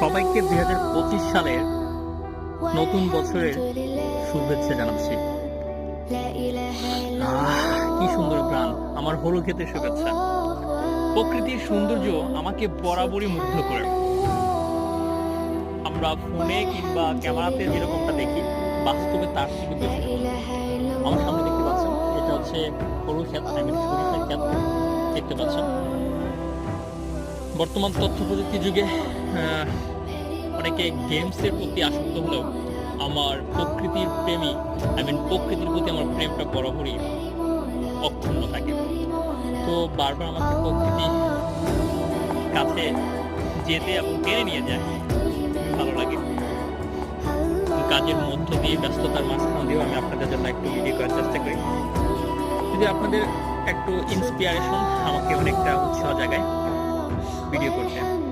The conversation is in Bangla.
সবাইকে দুই হাজার পঁচিশ সালের নতুন বছরের শুভেচ্ছা জানাচ্ছি। কি সুন্দর গান। আমার হলু খেতে শুভেচ্ছা। প্রকৃতির সৌন্দর্য আমাকে বরাবরই মুগ্ধ করে। আমরা ফোনে কিংবা ক্যামেরাতে যেরকমটা দেখি, বাস্তবে তার থেকে বেশি। আমার সামনে দেখতে পাচ্ছেন, এটা হচ্ছে হলু ক্ষেত আই ক্ষেত দেখতে পাচ্ছেন? বর্তমান তথ্য প্রযুক্তি যুগে অনেকে গেমসের প্রতি আসক্ত হলেও আমার প্রকৃতির প্রেমী আই মিন প্রকৃতির প্রতি আমার প্রেমটা বরাবরই অক্ষুণ্ণ থাকে। তো বারবার আমাকে প্রকৃতি কাছে যেতে এবং টেনে নিয়ে যায় ভালো লাগে। কাজের মধ্য দিয়ে ব্যস্ততার মাঝখান দিয়েও আমি আপনাদের জন্য একটু ভিডিও করার চেষ্টা করি। যদি আপনাদের একটু ইন্সপিয়ারেশন আমাকে অনেকটা উৎসাহ জাগায় ভিডিও করতে